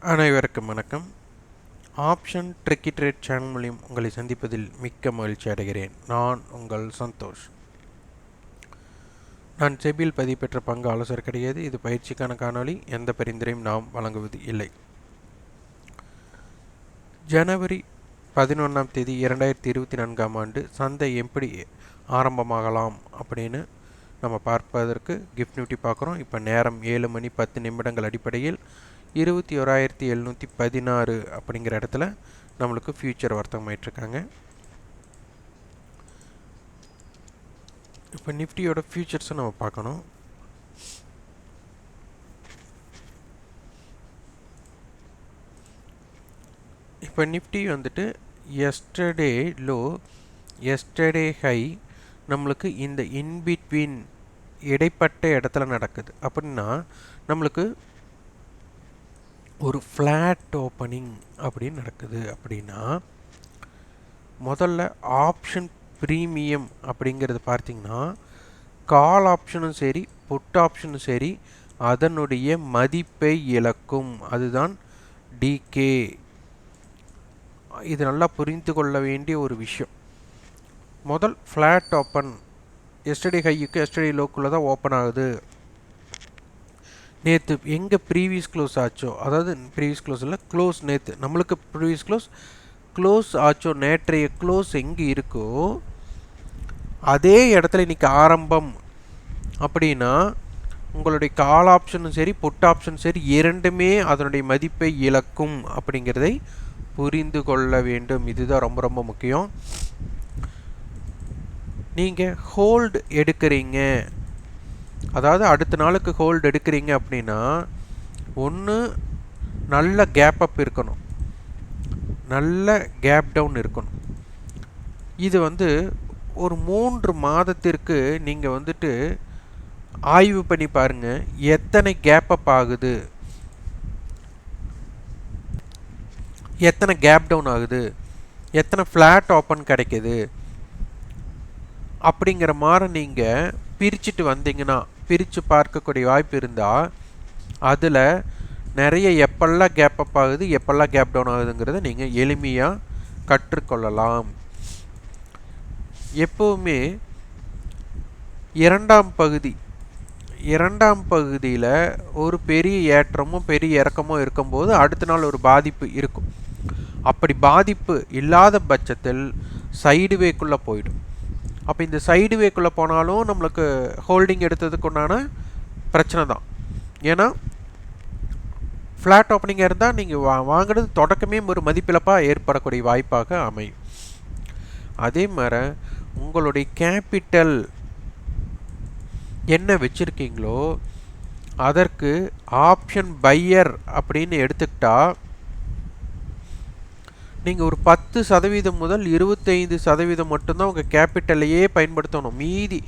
அனைவருக்கும் வணக்கம். Option tricky trade channel மூலியம் உங்களை சந்திப்பதில் மிக்க மகிழ்ச்சி அடைகிறேன். நான் உங்கள் சந்தோஷ். நான் செபியில் பதிவு பெற்ற பங்கு ஆலோசனை கிடையாது. இது பயிற்சிக்கான காணொளி. எந்த பரிந்துரையும் நாம் வழங்குவது இல்லை. ஜனவரி பதினொன்றாம் தேதி இரண்டாயிரத்தி இருபத்தி நான்காம் ஆண்டு சந்தை எப்படி ஆரம்பமாகலாம் அப்படின்னு நம்ம பார்ப்பதற்கு கிஃப்ட் நியூட்டி பார்க்குறோம். இப்போ நேரம் ஏழு மணி பத்து நிமிடங்கள் அடிப்படையில் இருபத்தி ஓராயிரத்தி எழுநூற்றி பதினாறு அப்படிங்கிற இடத்துல நம்மளுக்கு ஃபியூச்சர் வர்த்தகமாயிட்ருக்காங்க இப்போ நிஃப்டியோட ஃபியூச்சர்ஸை நம்ம பார்க்கணும். இப்போ நிஃப்டி வந்துட்டு எஸ்டர்டே லோ எஸ்டர்டே ஹை நம்மளுக்கு இந்த இன்பிட்வீன் இடைப்பட்ட இடத்துல நடக்குது. அப்படின்னா நம்மளுக்கு ஒரு ஃப்ளாட் ஓப்பனிங் அப்படின்னு நடக்குது அப்படின்னா முதல்ல ஆப்ஷன் ப்ரீமியம் அப்படிங்கிறது பார்த்திங்கன்னா கால் ஆப்ஷனும் சரி புட் ஆப்ஷனும் சரி அதனுடைய மதிப்பை இழக்கும். அதுதான் டிகே இது நல்லா புரிந்து கொள்ள வேண்டிய ஒரு விஷயம். முதல் ஃப்ளாட் ஓப்பன் எஸ்டடி ஹையுக்கு எஸ்டடி லோக்குள்ளே தான் ஓப்பன் ஆகுது. நேற்று எங்கே ப்ரீவியஸ் க்ளோஸ் ஆச்சோ? அதாவது ப்ரீவியஸ் க்ளோஸ் இல்லை க்ளோஸ் நேற்று நம்மளுக்கு ப்ரீவியஸ் க்ளோஸ் க்ளோஸ் ஆச்சோ? நேற்றைய க்ளோஸ் எங்கே இருக்கோ அதே இடத்துல இன்றைக்கி ஆரம்பம். அப்படின்னா உங்களுடைய கால் ஆப்ஷனும் சரி புட் ஆப்ஷனும் சரி இரண்டுமே அதனுடைய மதிப்பை இழக்கும் அப்படிங்கிறதை புரிந்து கொள்ள வேண்டும். இதுதான் ரொம்ப ரொம்ப முக்கியம். நீங்கள் ஹோல்டு எடுக்கிறீங்க. அதாவது அடுத்த நாளுக்கு ஹோல்டு எடுக்கிறீங்க அப்படின்னா ஒன்று நல்ல கேப் அப் இருக்கணும். நல்ல கேப் டவுன் இருக்கணும். இது வந்து ஒரு மூன்று மாதத்திற்கு நீங்கள் வந்துட்டு ஆய்வு பண்ணி பாருங்கள் எத்தனை கேப் அப் ஆகுது? எத்தனை கேப் டவுன் ஆகுது? எத்தனை ஃப்ளாட் ஓப்பன் கிடைக்கிது? அப்படிங்கிற மாதிரி நீங்கள் பிரிச்சுட்டு வந்தீங்கன்னா பிரித்து பார்க்கக்கூடிய வாய்ப்பு இருந்தால் அதில் நிறைய எப்பெல்லாம் கேப் அப் ஆகுது எப்பெல்லாம் கேப் டவுன் ஆகுதுங்கிறத நீங்கள் எளிமையாக கற்றுக்கொள்ளலாம். எப்போவுமே இரண்டாம் பகுதி இரண்டாம் பகுதியில் ஒரு பெரிய ஏற்றமும் பெரிய இறக்கமும் இருக்கும்போது அடுத்த நாள் ஒரு பாதிப்பு இருக்கும். அப்படி பாதிப்பு இல்லாத பட்சத்தில் சைடுவேக்குள்ளே போயிடும். அப்போ இந்த சைடு வேக்குள்ளே போனாலும் நம்மளுக்கு ஹோல்டிங் எடுத்ததுக்கு உண்டான பிரச்சனை தான். ஏன்னா ஃப்ளாட் ஓப்பனிங்காக இருந்தால் நீங்கள் வா வாங்குறது தொடக்கமே ஒரு மதிப்பிழப்பாக ஏற்படக்கூடிய வாய்ப்பாக அமையும். அதே மாதிரி உங்களுடைய கேபிட்டல் என்ன வச்சுருக்கீங்களோ அதற்கு ஆப்ஷன் பையர் அப்படின்னு எடுத்துக்கிட்டால் நீங்கள் ஒரு பத்து சதவீதம் முதல் இருபத்தைந்து சதவீதம் மட்டும்தான் உங்கள் கேபிட்டலையே பயன்படுத்தணும். மீதி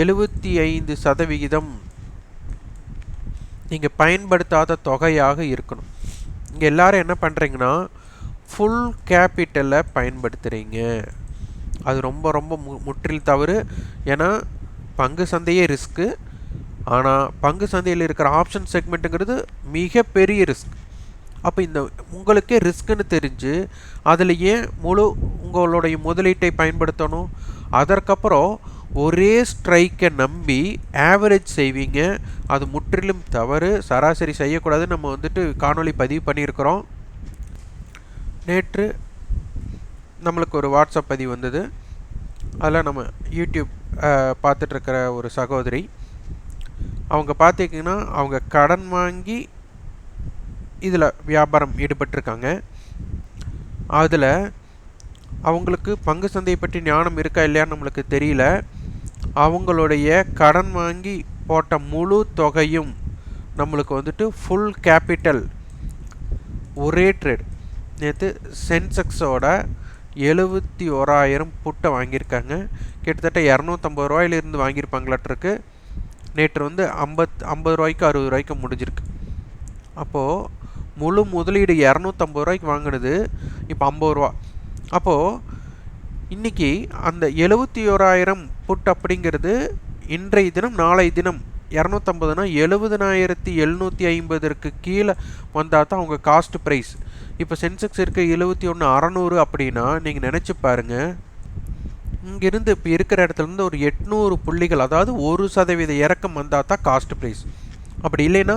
எழுபத்தி ஐந்து சதவிகிதம் நீங்கள் பயன்படுத்தாத தொகையாக இருக்கணும். இங்கே எல்லோரும் என்ன பண்ணுறீங்கன்னா ஃபுல் கேபிட்டலை பயன்படுத்துகிறீங்க அது ரொம்ப ரொம்ப மு முற்றில் தவறு. ஏன்னா பங்கு சந்தையே ரிஸ்க்கு ஆனால் பங்கு சந்தையில் இருக்கிற ஆப்ஷன் செக்மெண்ட்டுங்கிறது மிகப்பெரிய ரிஸ்க் அப்போ இந்த உங்களுக்கே ரிஸ்க்குன்னு தெரிஞ்சு அதில் ஏன் முழு உங்களுடைய முதலீட்டை பயன்படுத்தணும். அதற்கப்புறம் ஒரே ஸ்ட்ரைக்கை நம்பி ஆவரேஜ் செய்வீங்க. அது முற்றிலும் தவறு. சராசரி செய்யக்கூடாது. நம்ம வந்துட்டு காணொலி பதிவு பண்ணியிருக்கிறோம். நேற்று நம்மளுக்கு ஒரு வாட்ஸ்அப் பதிவு வந்தது. அதில் நம்ம யூடியூப் பார்த்துட்ருக்கிற ஒரு சகோதரி. அவங்க பார்த்திங்கன்னா அவங்க கடன் வாங்கி இதில் வியாபாரம் ஈடுபட்டிருக்காங்க. அதில் அவங்களுக்கு பங்கு சந்தையை பற்றி ஞானம் இருக்கா இல்லையான்னு நம்மளுக்கு தெரியல. அவங்களுடைய கடன் வாங்கி போட்ட முழு தொகையும் நம்மளுக்கு வந்துட்டு ஃபுல் கேபிட்டல் ஒரே ட்ரேட் நேற்று சென்செக்ஸோட எழுபத்தி ஓராயிரம் புட்டை வாங்கியிருக்காங்க. கிட்டத்தட்ட இரநூத்தம்பது ரூபாயிலிருந்து வாங்கியிருப்பாங்களாட்டிருக்கு. நேற்று வந்து ஐம்பத் ஐம்பது ரூபாய்க்கு அறுபது ரூபாய்க்கு முடிஞ்சிருக்கு. அப்போது முழு முதலீடு இரநூத்தம்பது ரூபாய்க்கு வாங்கினது இப்போ ஐம்பது ரூபா. அப்போது இன்றைக்கி அந்த எழுபத்தி ஓராயிரம் புட் அப்படிங்கிறது இன்றைய தினம் நாளை தினம் இரநூத்தம்பதுனா எழுபதனாயிரத்தி எழுநூற்றி ஐம்பதற்கு கீழே வந்தால் தான் அவங்க காஸ்ட் ப்ரைஸ் இப்போ சென்செக்ஸ் இருக்க எழுபத்தி ஒன்று அறநூறு அப்படின்னா நீங்கள் நினச்சி பாருங்கள் இங்கிருந்து இப்போ இருக்கிற இடத்துலேருந்து ஒரு எட்நூறு புள்ளிகள் அதாவது ஒரு சதவீத இறக்கம் வந்தால் தான் காஸ்ட் ப்ரைஸ் அப்படி இல்லைன்னா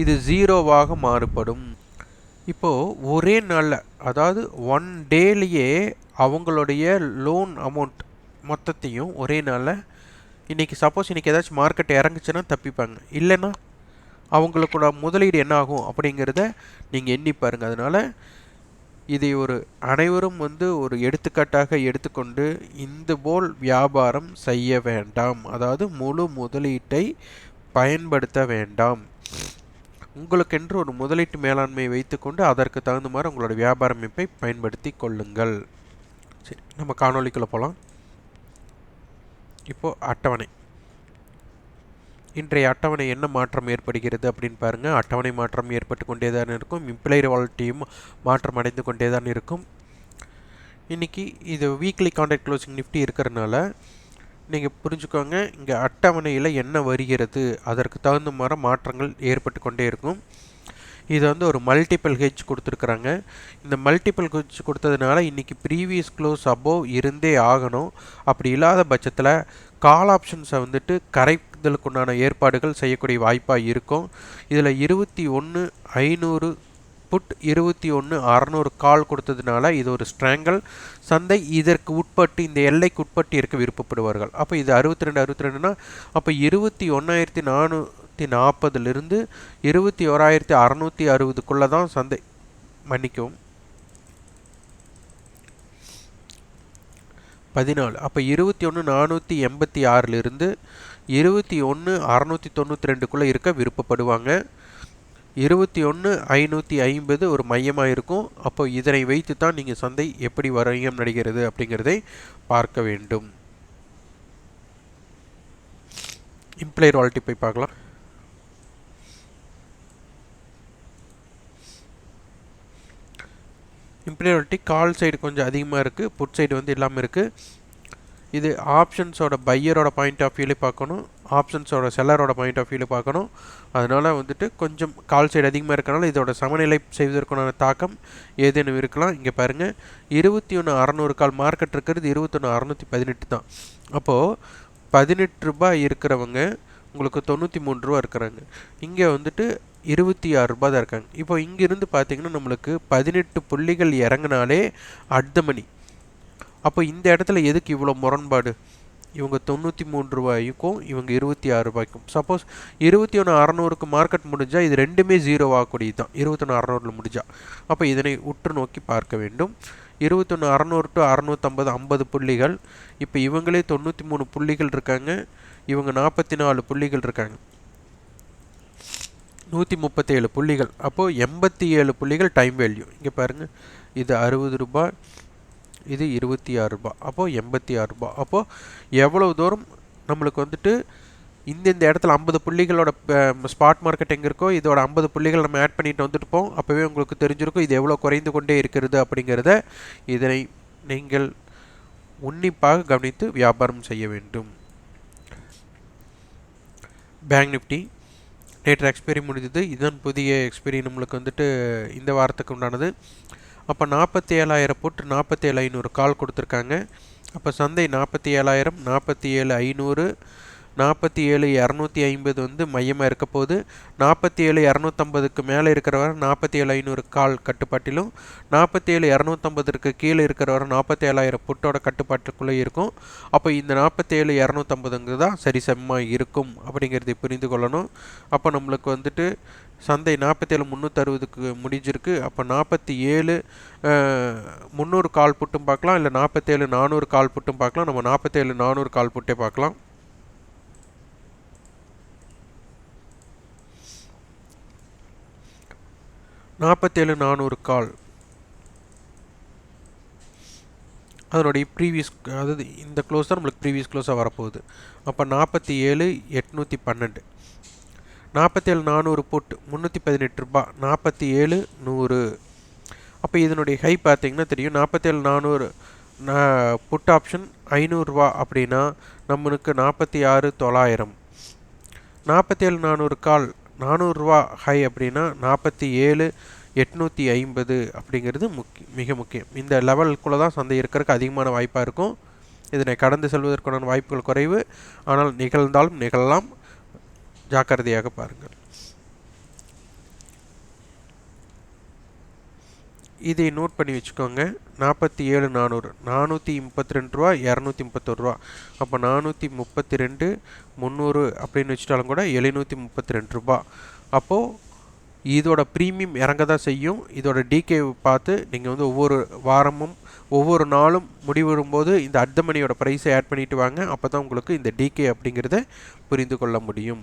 இது ஜீரோவாக மாறுபடும். இப்போது ஒரே நாளில் அதாவது ஒன் டேலேயே அவங்களுடைய லோன் அமௌண்ட் மொத்தத்தையும் ஒரே நாளில் இன்றைக்கி சப்போஸ் இன்றைக்கி ஏதாச்சும் மார்க்கெட் இறங்குச்சுன்னா தப்பிப்பாங்க. இல்லைன்னா அவங்களுக்கூட முதலீடு என்ன ஆகும் அப்படிங்கிறத நீங்கள் எண்ணி பாருங்கள் அதனால் இதை ஒரு அனைவரும் வந்து ஒரு எடுத்துக்காட்டாக எடுத்துக்கொண்டு இந்த போல் வியாபாரம் செய்ய வேண்டாம். அதாவது முழு முதலீட்டை பயன்படுத்த வேண்டாம். உங்களுக்கென்று ஒரு முதலீட்டு மேலாண்மையை வைத்துக்கொண்டு அதற்கு தகுந்த மாதிரி உங்களோட வியாபார அமைப்பை பயன்படுத்தி கொள்ளுங்கள். சரி நம்ம காணொலிக்குள்ளே போகலாம் இப்போது அட்டவணை. இன்றைய அட்டவணை என்ன மாற்றம் ஏற்படுகிறது அப்படின்னு பாருங்கள் அட்டவணை மாற்றம் ஏற்பட்டு கொண்டே தான் இருக்கும். இம்ப்ளைர் வாலிட்டியும் மாற்றம் அடைந்து கொண்டே தான் இருக்கும். இன்றைக்கி இது வீக்லி கான்ட்ராக்ட் க்ளோசிங் நிஃப்டி இருக்கிறனால நீங்கள் புரிஞ்சுக்கோங்க இங்கே அட்டவணையில் என்ன வருகிறது அதற்கு தகுந்த மாதிரி மாற்றங்கள் ஏற்பட்டு கொண்டே இருக்கும். இது வந்து ஒரு மல்டிபிள் ஹெச் கொடுத்துருக்குறாங்க. இந்த மல்டிபிள் ஹெச் கொடுத்ததுனால இன்றைக்கி ப்ரீவியஸ் க்ளோஸ் அபோவ் இருந்தே ஆகணும். அப்படி இல்லாத பட்சத்தில் கால் ஆப்ஷன்ஸை வந்துட்டு கரைதலுக்குண்டான ஏற்பாடுகள் செய்யக்கூடிய வாய்ப்பாக இருக்கும். இதில் இருபத்தி ஒன்று ஐநூறு புட் இருபத்தி ஒன்று அறநூறு கால் கொடுத்ததுனால இது ஒரு ஸ்ட்ராங்கல் சந்தை இதற்கு உட்பட்டு இந்த எல்லைக்கு உட்பட்டு இருக்க விருப்பப்படுவார்கள். அப்போ இது அறுபத்தி ரெண்டு அறுபத்தி ரெண்டுனா அப்போ இருபத்தி ஒன்றாயிரத்தி நானூற்றி நாற்பதுலேருந்து இருபத்தி ஓராயிரத்தி அறநூற்றி அறுபதுக்குள்ளே தான் சந்தை மன்னிக்கவும். பதினாலு. அப்போ இருபத்தி ஒன்று நானூற்றி எண்பத்தி ஆறிலிருந்து இருபத்தி ஒன்று அறநூற்றி தொண்ணூற்றி ரெண்டுக்குள்ளே இருக்க விருப்பப்படுவாங்க. இருபத்தி ஒன்று ஐநூற்றி ஐம்பது ஒரு மையமாக இருக்கும் அப்போ இதனை வைத்து தான் நீங்கள் சந்தை எப்படி வரையம் நடிகிறது அப்படிங்கிறதை பார்க்க வேண்டும். இம்ப்ளைர் வால்ட்டி போய் பார்க்கலாம். இம்ப்ளைர் வால்ட்டி கால் சைடு கொஞ்சம் அதிகமாக இருக்குது புட் சைடு வந்து இல்லாமல் இருக்குது இது ஆப்ஷன்ஸோட பையரோட பாயிண்ட் ஆஃப் வியூலே பார்க்கணும். ஆப்ஷன்ஸோட செல்லரோட பாயிண்ட் ஆஃப் வியூவில் பார்க்கணும். அதனால் வந்துட்டு கொஞ்சம் கால் சைடு அதிகமாக இருக்கனால இதோட சமநிலை செய்வதற்கான தாக்கம் ஏதேனும் இருக்கலாம். இங்கே பாருங்கள் இருபத்தி ஒன்று அறநூறு கால் மார்க்கெட் இருக்கிறது இருபத்தொன்று அறநூற்றி பதினெட்டு தான். அப்போது பதினெட்டு ரூபாய் இருக்கிறவங்க உங்களுக்கு தொண்ணூற்றி மூணு ரூபா இருக்கிறாங்க. இங்கே வந்துட்டு இருபத்தி ஆறு ரூபா தான் இருக்காங்க. இப்போ இங்கேருந்து பார்த்தீங்கன்னா நம்மளுக்கு பதினெட்டு புள்ளிகள் இறங்கினாலே அடுத்த மணி. அப்போ இந்த இடத்துல எதுக்கு இவ்வளோ முரண்பாடு? இவங்க தொண்ணூற்றி மூணு ரூபாய்க்கும் இவங்க இருபத்தி ஆறு ரூபாய்க்கும். சப்போஸ் இருபத்தி ஒன்று அறநூறுக்கு மார்க்கெட் முடிஞ்சால் இது ரெண்டுமே ஜீரோ ஆகக்கூடியது தான் இருபத்தொன்று அறநூறில் முடிஞ்சால் அப்போ இதனை உற்று நோக்கி பார்க்க வேண்டும். இருபத்தொன்று அறநூறு டு அறநூற்றம்பது ஐம்பது புள்ளிகள். இப்போ இவங்களே தொண்ணூற்றி மூணு புள்ளிகள் இருக்காங்க. இவங்க நாற்பத்தி நாலு புள்ளிகள் இருக்காங்க. நூற்றி முப்பத்தேழு புள்ளிகள். அப்போது எண்பத்தி ஏழு புள்ளிகள் டைம் வேல்யூ இங்கே பாருங்கள் இது அறுபது ரூபாய். இது இருபத்தி ஆறு ரூபா அப்போது எண்பத்தி ஆறு ரூபா. அப்போது எவ்வளவு தூரம் நம்மளுக்கு வந்துட்டு இந்தந்த இடத்துல ஐம்பது புள்ளிகளோட ஸ்பாட் மார்க்கெட் எங்கே இருக்கோ இதோட ஐம்பது புள்ளிகள் நம்ம ஆட் பண்ணிட்டு வந்துட்டுப்போம் அப்போவே உங்களுக்கு தெரிஞ்சிருக்கும் இது எவ்வளோ குறைந்து கொண்டே இருக்கிறது அப்படிங்கிறத இதனை நீங்கள் உன்னிப்பாக கவனித்து வியாபாரம் செய்ய வேண்டும். பேங்க் நிஃப்டி நேற்று எக்ஸ்பைரி முடிஞ்சது இதுதான் புதிய எக்ஸ்பைரி நம்மளுக்கு வந்துட்டு இந்த வாரத்துக்கு உண்டானது. அப்போ நாற்பத்தி ஏழாயிரம் போட்டு நாற்பத்தி ஏழு ஐநூறு கால் கொடுத்துருக்காங்க. அப்போ சந்தை நாற்பத்தி ஏழாயிரம் நாற்பத்தி ஏழு ஐநூறு நாற்பத்தி ஏழு இரநூத்தி ஐம்பது வந்து மையமாக இருக்க போது நாற்பத்தி ஏழு இரநூத்தம்பதுக்கு மேலே இருக்கிற வர நாற்பத்தி ஏழு ஐநூறு கால் கட்டுப்பாட்டிலும் நாற்பத்தி ஏழு இரநூத்தம்பதுக்கு கீழே இருக்கிற வர நாற்பத்தி ஏழாயிரம் புட்டோட கட்டுப்பாட்டுக்குள்ளே இருக்கும். அப்போ இந்த நாற்பத்தி ஏழு இரநூத்தம்பதுங்கிறது தான் சரிசமமாக இருக்கும் அப்படிங்கிறதை புரிந்து கொள்ளணும். அப்போ நம்மளுக்கு வந்துட்டு சந்தை நாற்பத்தேழு முந்நூற்றறுபதுக்கு முடிஞ்சிருக்கு. அப்போ நாற்பத்தி ஏழு முந்நூறு கால் புட்டும் பார்க்கலாம். இல்லை நாற்பத்தேழு நானூறு கால் புட்டும் பார்க்கலாம். நம்ம நாற்பத்தேழு நானூறு கால் புட்டே பார்க்கலாம். நாற்பத்தேழு நானூறு கால். அதனுடைய ப்ரீவியஸ் அதாவது இந்த க்ளோஸ் தான் நம்மளுக்கு ப்ரீவியஸ் க்ளோஸாக வரப்போகுது. அப்போ நாற்பத்தி ஏழு எட்நூற்றி பன்னெண்டு. நாற்பத்தேழு நானூறு புட் முந்நூற்றி பதினெட்டு ரூபா நாற்பத்தி ஏழு நூறு. அப்போ இதனுடைய ஹை பார்த்திங்கன்னா தெரியும் நாற்பத்தேழு நானூறு புட் ஆப்ஷன் ஐநூறுரூவா அப்படின்னா நம்மளுக்கு நாற்பத்தி ஆறு தொள்ளாயிரம். நாற்பத்தேழு நானூறு கால் நானூறுரூவா ஹை அப்படின்னா நாற்பத்தி ஏழு எட்நூற்றி ஐம்பது அப்படிங்கிறது முக்கிய மிக முக்கியம். இந்த லெவலுக்குள்ளே தான் சந்தை இருக்கிறதுக்கு அதிகமான வாய்ப்பாக இருக்கும். இதனை கடந்து செல்வதற்கான வாய்ப்புகள் குறைவு. ஆனால் நிகழ்ந்தாலும் நிகழலாம். ஜாக்கிரதையாக பாருங்கள். இதை நோட் பண்ணி வச்சுக்கோங்க. நாற்பத்தி ஏழு நானூறு. நானூற்றி முப்பத்தி ரெண்டு ரூபா இரநூத்தி முப்பத்தொரு ரூபா. அப்போ நானூற்றி முப்பத்தி ரெண்டு முந்நூறு அப்படின்னு வச்சுட்டாலும் கூட எழுநூற்றி முப்பத்தி ரெண்டு ரூபா. அப்போது இதோட ப்ரீமியம் இறங்க தான் செய்யும். இதோட டிகே பார்த்து நீங்கள் வந்து ஒவ்வொரு வாரமும் ஒவ்வொரு நாளும் முடிவிடும்போது இந்த அர்த்தமணியோட ப்ரைஸை ஆட் பண்ணிவிட்டு வாங்க. அப்போ தான் உங்களுக்கு இந்த டிகே அப்படிங்கிறத புரிந்து கொள்ள முடியும்.